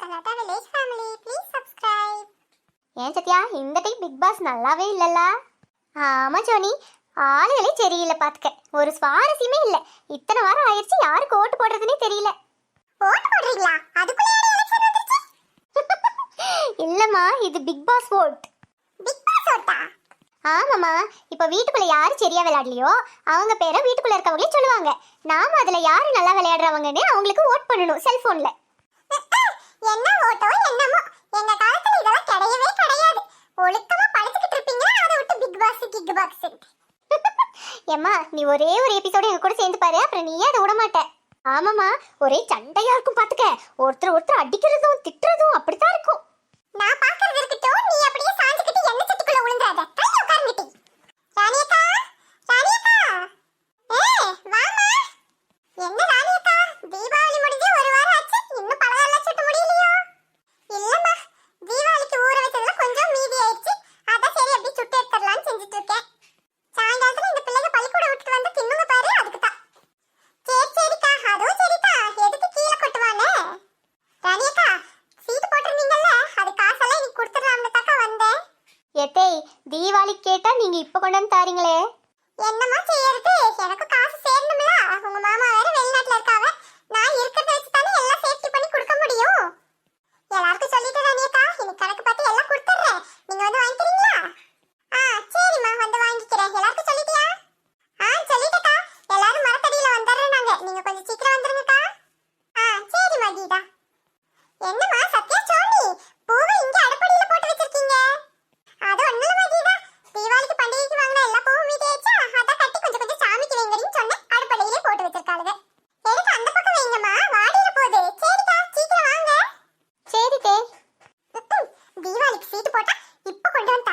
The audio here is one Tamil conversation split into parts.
கலாட்டா வில்லேஜ் ஃபேமிலி ப்ளீஸ் சப்ஸ்கிரைப் ஏன் சத்யா இந்த டைம் பிக் பாஸ் நல்லாவே இல்லல்ல? ஆமா ஜோனி ஆளுகளே சரியில்லை பார்த்துக்க ஒரு சுவாரஸ்யமே இல்லை. இத்தனை வாரம் ஆயிடுச்சு யாருக்கு ஓட்டு போடுறதுனே தெரியல. ஓட்டு போடுறீங்களா? அதுக்குள்ள எலெக்ஷன் வந்துருச்சு? இல்லைம்மா இது big boss vote big boss ஓட்டா ஆமாம்மா. இப்போ வீட்டுக்குள்ள யாரு சரியா விளையாடலையோ அவங்க பேரை வீட்டுக்குள்ள இருக்கவங்களே சொல்லுவாங்க. நாம அதுல யாரு நல்லா விளையாடுறவங்கன்னு அவங்களுக்கு ஓட் பண்ணணும் செல்போன்ல என்ன ஓட்டோ என்னமோ. எங்க காலத்துல இதெல்லாம் கிடையவே கிடையாது. ஒழுக்கமா படிச்சுக்கிட்டு இருப்பீங்க அதை விட்டு பிக் பாஸ் கிக் பாக்ஸ் ஏம்மா நீ ஒரே ஒரு எபிசோடு எங்க கூட சேர்ந்து பாரு அப்புறம் நீயே அதை விட மாட்ட ஆமாம்மா ஒரே சண்டையா இருக்கும் பாத்துக்க. ஒருத்தர் ஒருத்தர் அடிக்கிறதும் திட்டுறதும் அப்படித்தான் இருக்கும். நான் பாக்குறது இருக்கட்டும் நீ அப்படியே சாஞ்சுக்கிட்டு எண்ணெய் சட்டிக்குள்ள விழுந்துறாத கையில உட்கார்ந்துட்டி. ராணியக்கா ஏய் வாமா என்ன ராணியக்கா தீபாவளி முடிஞ்சு ஒரு வாரம் ஆச்சு இன்னும் பலகாரம் சுட்ட முடியலையோ இல்லம்மா தீபாவளிக்கு ஊற வச்சதுல கொஞ்சம் மீதி ஆயிடுச்சு அதான் சரி அப்படியே சுட்டு எடுத்துடலாம்னு செஞ்சுட்டு இருக்கேன் சாயங்காலத்துல இந்த பிள்ளைங்க பள்ளிக்கூடம் விட்டுட்டு வந்து தின்னுங்க பாரு அதுக்கு தான் சரி சரிக்கா அதுவும் சரிதான் எதுக்கு கீழே கொட்டுவானே ராணியக்கா சீட்டு போட்டிருந்தீங்கல்ல அது காசெல்லாம் இன்னைக்கு கொடுத்துடலாம்னு தாக்கா வந்தேன் எத்தேய் தீபாவளி கேட்டா நீங்க இப்ப கொண்டு வந்து தாரீங்களே? என்னம்மா செய்யறது எனக்கு காசு சேரணும்ல உங்க மாமா வேற வெளிநாட்டுல இருக்காவ நான் இருக்கிறத வச்சு தானே எல்லாம் சேஃப்டி பண்ணி கொடுக்க முடியும் எல்லாருக்கும் சொல்லிட்டு ராணியக்கா இன்னைக்கு கணக்கு பார்த்து எல்லாம் கொடுத்துட்றேன் நீங்க வந்து வாங்கிக்கிறீங்களா ஆ சரிம்மா வந்து வாங்கிக்கிறேன் எல்லாருக்கும் சொல்லிட்டியா ஆ சொல்லிட்டேக்கா எல்லாரும் மரத்தடியில வந்துடுறாங்க நீங்க கொஞ்சம் சீக்கிரம் வந்துருங்கக்கா ஆ சரிம்மா கீதா என்னம்மா சத்யா சோனி பூவை இங்க அடுப்படியில போட்டு வச்சிருக்கீங்க அது ஒண்ணும் இல்ல கீதா தீபாவளிக்கு பண்டிகைக்கு வாங்கின எல்லா பூவும் மீதி ஆயிடுச்சா அதான் கட்டி கொஞ்சம் கொஞ்சம் சாமிக்கு வைங்கடின்னு சொன்னேன் அடுப்படியிலே போட்டு வச்சிருக்காளுங்க எனக்கு அந்த பக்கம் வைங்கம்மா வாடியில போகுது சரிக்கா சீக்கிரம் வாங்க சரி தே ம்ம். தீபாவளிக்கு சீட்டு போட்டா இப்ப கொண்டு வந்து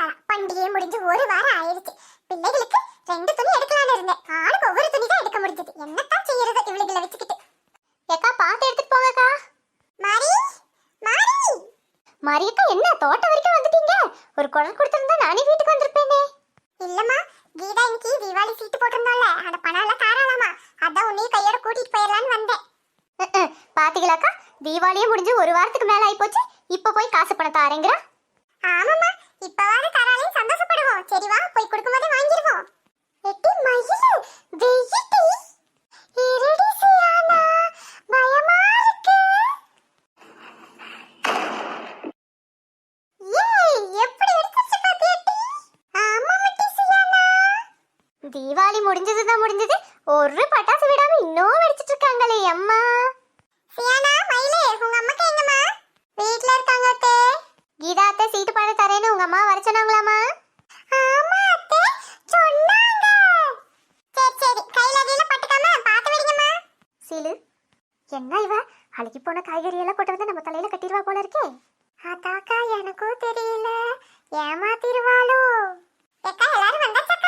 பண்டிகை முடிஞ்சு ஒரு வாரம் ஆயிடுச்சு. பிள்ளைகளுக்கு ரெண்டு துணி எடுக்கலாம்னு இருந்தேன். ஆளுக்கு ஒவ்வொரு துணி தான் எடுக்க முடிஞ்சது. என்னத்தான் செய்யறது இவளுகளை வச்சுக்கிட்டு. ஏக்கா பார்த்து எடுத்துட்டு போங்கக்கா. மாரி மாரி மரியக்கா என்ன தோட்டம் வரைக்கும் வந்துட்டீங்க? ஒரு குரல் கொடுத்திருந்தா நானே வீட்டுக்கு வந்திருப்பேனே. இல்லம்மா கீதா இன்னைக்கு தீபாவளி சீட்டு போட்டிருந்தோம்ல அந்த பணம் எல்லாம் தாராளாமா. அதான் உன்னையும் கையோட கூட்டிட்டு போயிடலான்னு வந்தேன். பாத்தீங்களாக்கா? தீபாவளியே முடிஞ்சு ஒரு வாரத்துக்கு மேல ஆயிப்போச்சு. இப்ப போய் காசு பணத்தை ஆரேங்கிறா ஆமாம்மா. இப்பவாது தராளையும் சந்தோஷப்படுவோம் சரி வா போய் கொடுக்கும்போதே வாங்கிடுவோம் எட்டி மயிலு வெயிட்டி இருடி சியானா பயமா இருக்கு ஏய் எப்படி எடுத்துச்சு பாத்தியட்டி ஆமா மட்டி சியானா தீபாவளி முடிஞ்சது தான் முடிஞ்சது ஒரு பட்டாசு விடாம இன்னும் வெடிச்சிட்டு இருக்காங்களே அம்மா சியானா மயிலு உங்க அம்மாக்கு எங்கம்மா வீட்ல இருக்காங்க அத்தை கீதா அத்தை சீட்டு பணம் தரேன்னு உங்க அம்மா வர சொன்னாங்களாமா ஆமா அத்தை சொன்னாங்க சரி சரி கையில கையில பட்டுக்காம பாத்து விடுங்கம்மா சீலு என்ன இவ அழுகி போன காய்கறி எல்லாம் கொண்டு வந்து நம்ம தலையில கட்டிடுவா போல இருக்கே. அதாக்கா எனக்கும் தெரியல. ஏமாத்திருவாளோ அக்கா எல்லாரும் வந்தாச்சாக்கா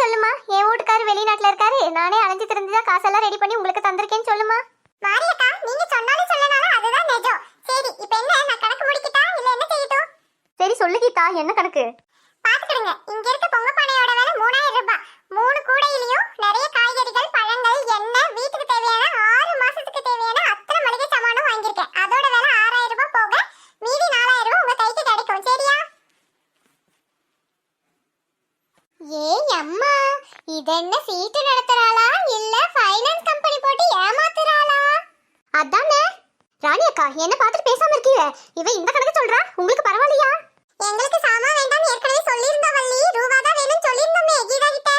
சொல்லுமா? என் வீட்டுக்காரர் வெளிநாட்டுல இருக்காரு. நானே அலைஞ்சு தெரிஞ்சுதான் காசெல்லாம் ரெடி பண்ணி உங்களுக்கு தந்திருக்கேன்னு சொல்லுமா? மாரியக்கா நீங்க சொன்னாலும் சொல்லனாலும் அதுதான் நிஜம். சரி இப்போ என்ன? நான் கணக்கு முடிக்கிட்டா? இல்ல என்ன செய்யட்டும்? சரி சொல்லு கீதா. என்ன கணக்கு? பாத்துக்கிடுங்க. இங்க இருக்க பொங்க பானையோட விலை மூணாயிரம் ரூபாய் மூணு கூடையிலயும் நிறைய காய்கறிகள் பழங்கள் எண்ணெய் வீட்டுக்கு தேவையான ஆறு மாசத்துக்கு தேவையான அத்தனை மளிகை சாமானும் வாங்கியிருக்கேன் அதோட விலை ஆறாயிரம் ரூபாய் போக மீதி நாலாயிரம் ரூபாய் உங்க கைக்கு கிடைக்கும் சரியா ஏய் அம்மா இதென்ன சீட்டு நடத்துறாளா இல்ல ஃபைனான்ஸ் ராணி அக்கா என்ன பார்த்துட்டு பேசாம இருக்கீங்க. இவ இந்த கணக்கு சொல்றா? உங்களுக்கு பரவாயில்லையா? எங்களுக்கு சாமா வேண்டாம் ஏற்கனவே சொல்லியிருந்தோம் வள்ளி. ரூபா தான் வேணும்னு சொல்லியிருந்தோமே கீதா கிட்ட.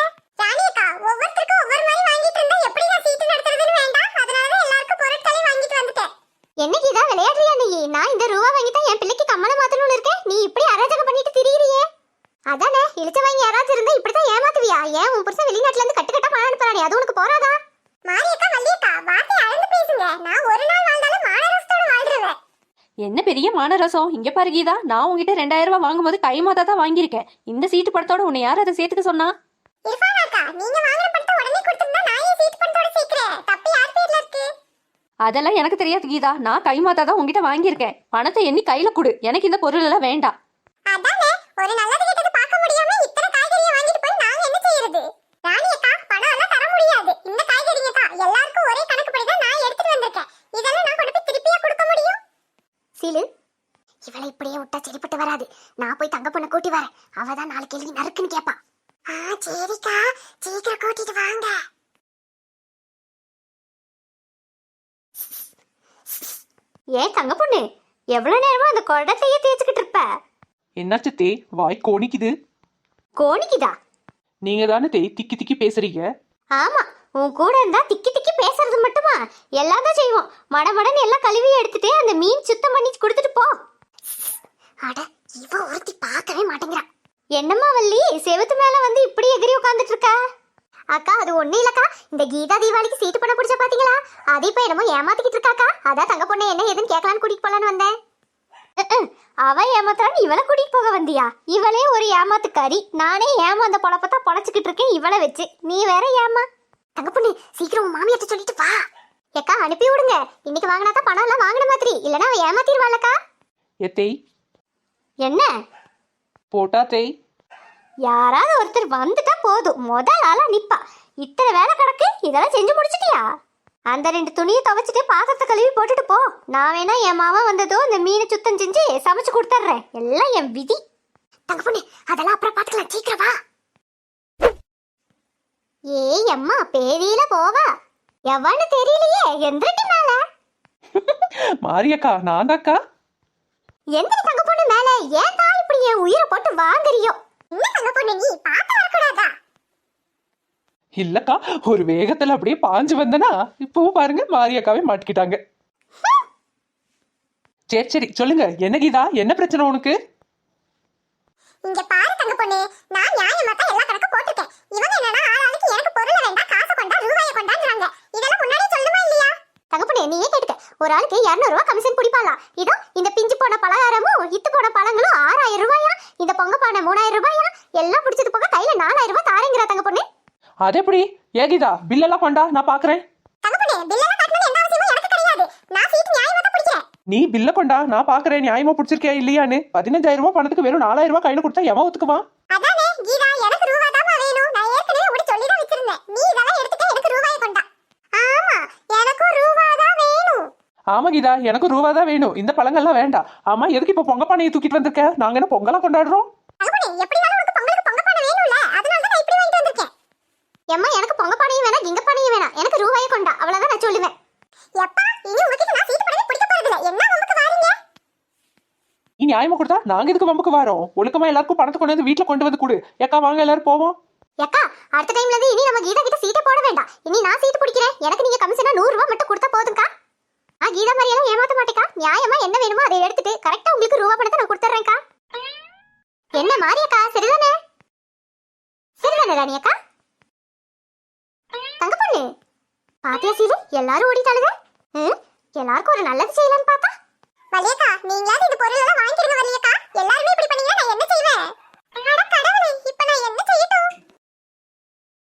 ராணி அக்கா ஒவ்வொருத்தருக்கும் ஒவ்வொரு மாதிரி வாங்கிட்டு இருந்தா எப்படி நான் சீட்டு நடத்துறதுன்னு வேண்டாம். அதனால தான் எல்லாருக்கும் பொருட்களையும் வாங்கிட்டு வந்துட்டேன். என்னைக்கு இதான் விளையாடுறியா நீ? நான் இந்த ரூபா வாங்கி தான் என் பிள்ளைக்கு கம்மல மாத்தணும்னு இருக்கேன் நீ இப்படி அராஜகம் பண்ணிட்டு திரியிறியே. அதானே இழுச்ச வாங்கி யாராச்சும் இருந்தா இப்படித்தான் ஏமாத்துவியா? ஏன் உன் புருஷன் வெளிநாட்டுல இருந்து கட்டு கட்டா பணம் அனுப்புறானே? அது உனக்கு போறாதா? மாரியக்கா வள்ளியக்கா வார்த்தை அளந்து பேசுங்க நான் ஒரு நாள் வாழ்ந்தாலும் மானரசத்தோட வாழ்றேன் என்ன பெரிய மானரசம் இங்க பாரு கீதா நான் உங்ககிட்ட ரெண்டாயிரம் ரூபாய் வாங்கும்போது கை மாதா தான் வாங்கியிருக்கேன். இந்த சீட்டு படத்தோட உன்னை யார் அதை சேர்த்துக்க சொன்னா? இர்ஃபான் அக்கா நீங்க வாங்குற பணத்தை உடனே கொடுத்திருந்தா நான் ஏன் சீட் பணத்தோட சேர்க்கிறேன்? தப்பு யார் பேர்ல இருக்கு? அதெல்லாம் எனக்கு தெரியாது கீதா. நான் கை மாதா தான் உங்ககிட்ட வாங்கியிருக்கேன். பணத்தை எண்ணி கையில கொடு. எனக்கு இந்த பொருள் எல்லாம் வேண்டாம். அதானே ஒரு நல்லது கெட்டது பார்க்க முடியாம இத்தனை காய்கறியை வாங்கிட்டு போய் நாங்க என்ன செய்யறது ராணி அக்கா பணம் எல்லாம் தர முடியாது இந்த காய்கறிங்க தான் எல்லாருக்கும் ஒரே கணக்குப்படி தான் நான் எடுத்துட்டு வந்திருக்கேன் இதெல்லாம் நான் கொண்டு போய் திருப்பியா கொடுக்க முடியும் சீலு இவளை இப்படியே விட்டா சரிப்பட்டு வராது நான் போய் தங்க பொண்ணை கூட்டி வரேன் அவ தான் நாலு கேள்வி நறுக்குன்னு கேட்பா ஆ சரிக்கா சீக்கிரம் கூட்டிட்டு வாங்க ஏன் தங்க பொண்ணு எவ்வளவு நேரமா அந்த குடத்தையே தேய்ச்சிக்கிட்டு இருப்ப? என்னாச்சு தே? வாய் கோணிக்குது. கோணிக்குதா? நீங்க தானே தே திக்கி திக்கி பேசுறீங்க. ஆமா உன் கூட இருந்தா திக்கி திக்கி பேசுறது மட்டுமா? எல்லாம் தான் செய்வோம். மடமடன்னு எல்லாம் கழுவி எடுத்துட்டு அந்த மீன் சுத்தம் பண்ணி கொடுத்துட்டு போ. அட இவ ஒருத்தி பார்க்கவே மாட்டேங்கிறா. என்னம்மா வள்ளி செவுத்து மேல வந்து இப்படி எகிரி உட்கார்ந்துட்டு இருக்க? அக்கா அது ஒண்ணு இல்லக்கா. இந்த கீதா தீபாவளிக்கு சீட்டு பண்ண பிடிச்ச பாத்தீங்களா? அது இப்ப என்னமோ ஏமாத்திக்கிட்டு இருக்காக்கா. அதான் தங்க பொண்ணு என்ன ஏதுன்னு கேட்கலான்னு கூட்டிட்டு போலான்னு வந்தேன். அவ ஏமாத்துறான்னு இவளை கூட்டிட்டு போக வந்தியா? இவளே ஒரு ஏமாத்துக்காரி. நானே ஏமாந்த பொழப்பத்தான் பொழைச்சிக்கிட்டு இருக்கேன் இவளை வச்சு. நீ வேற ஏமா. தங்க பொண்ணு சீக்கிரம் உன் மாமியார்ட்ட சொல்லிட்டு வா. ஏக்கா அனுப்பி விடுங்க. இன்னைக்கு வாங்கினா தான் பணம் எல்லாம் வாங்கின மாதிரி. இல்லைன்னா அவ ஏமாத்திடுவாளக்கா. தேய் என்ன? போட்டா தேய். யாராவது ஒருத்தர் வந்துட்டா போதும். முதல் ஆளா நிப்பா. இத்தனை வேலை கிடக்கு இதெல்லாம் செஞ்சு முடிச்சிட்டியா? அந்த ரெண்டு துணியை துவைச்சிட்டு பாத்திரத்தை கழுவி போட்டுட்டு போ. நான் வேணா என் மாமா வந்ததோ இந்த மீனை சுத்தம் செஞ்சு சமைச்சு கொடுத்துட்றேன் எல்லாம் என் விதி. தங்க பொண்ணு அதெல்லாம் அப்புறம் பார்த்துக்கலாம் சீக்கிரம் வா. ஏய் அம்மா பேதியில போவா. எவன்னு தெரியலையே எந்திரட்டி மேல. மாரியக்கா நான் தாக்கா எந்திரி தங்க பொண்ணு மேல. ஏன் தான் இப்படி என் உயிரை போட்டு வாங்குறியோ? தங்க பொண்ணு இல்லக்கா ஒரு வேகத்துல அப்படியே பாஞ்சு வந்தனா இப்பவும் பாருங்க மாரியக்காவே மாட்டிக்கிட்டாங்க. சரி சரி சொல்லுங்க என்ன கீதா என்ன பிரச்சனை உனக்கு? இங்க பாரு தங்க பொண்ணு நான் நியாயமா தான் எல்லா கணக்கு போட்டிருக்கேன். இவங்க என்னன்னா ஆளாளுக்கு எனக்கு பொருள் வேண்டாம் காசு கொண்டா ரூபாயை கொண்டான்றாங்க. இதெல்லாம் முன்னாடியே சொல்லுமா இல்லையா? தங்கப்பண்ணே நீயே கேட்டுக்க. ஒரு ஆளுக்கு இரநூறுவா கமிஷன் பிடிப்பாளா? இதோ இந்த பிஞ்சு போன பலகாரமும் இத்து போன பழங்களும் ஆறாயிரம் ரூபாயா மூணாயிரம் ரூபாயா? எல்லாம் பிடிச்சது போக கையில நாலாயிரம் ரூபாய் தாரேங்கிறா தங்க பொண்ணு. அது எப்படி ஏ கீதா பில்லெல்லாம் கொண்டா? நான் பாக்குறேன். நீ பில்ல கொண்டா? நான் பாக்குறேன். நியாயமா பிடிச்சிருக்கியா இல்லையான்னு. பதினஞ்சாயிரம் ரூபாய் பணத்துக்கு வெறும் நாலாயிரம் ரூபாய் கையில கொடுத்தா எவன் ஒத்துக்குவான் ஆமா கீதா எனக்கு ரூபா தான் வேணும். இந்த பழங்கள்லாம் வேண்டாம். ஆமா எதுக்கு இப்ப பொங்க பானையை தூக்கிட்டு வந்திருக்க? நாங்க என்ன பொங்கலா கொண்டாடுறோம்? எம்மா எனக்கு பொங்க பானையும் வேணாம் கிங்க பானையும் வேணாம். எனக்கு ரூபாயை கொண்டா. அவ்வளவுதான் நான் சொல்லுவேன். எப்பா இனி உங்ககிட்ட நான் சீட் பண்ணவே பிடிக்க போறது இல்ல என்ன உங்களுக்கு வாரீங்க? நீ நியாயமா கொடுத்தா நாங்க எதுக்கு வம்புக்கு வரோம்? ஒழுக்கமா எல்லாருக்கும் பணத்தை கொண்டு வந்து வீட்டுல கொண்டு வந்து கொடு. ஏக்கா வாங்க எல்லாரும் போவோம். ஏக்கா அடுத்த டைம்ல இருந்து இனி நம்ம கீதா கிட்ட சீட்டை போட வேண்டாம். இனி நான் சீட்டு பிடிக்கிறேன். எனக்கு நீங்க கமிஷனா நூறு ரூபாய் மட்டும் கொடுத்தா போதும்க்கா. ஆ கீதா மாதிரி எல்லாம் ஏமாத்த மாட்டேக்கா. நியாயமா என்ன வேணுமோ அதை எடுத்துட்டு கரெக்டா உங்களுக்கு ரூபா பணத்தை நான் கொடுத்துட்றேன்க்கா. என்ன மாரியக்கா சரிதானே? சரிதானே ராணியக்கா? தங்க பொண்ணு பாத்தியா சீரு எல்லாரும் ஓடிட்டாளுங்க. ம் எல்லாருக்கும் ஒரு நல்லது செய்யலாம்னு பார்த்தா? வலியக்கா நீங்களாவது இந்த பொருள் எல்லாம் வாங்கிருங்க வலியக்கா எல்லாருமே இப்படி பண்ணீங்கன்னா நான் என்ன செய்வேன்? அட கடவுளே இப்போ நான் என்ன செய்யட்டும்?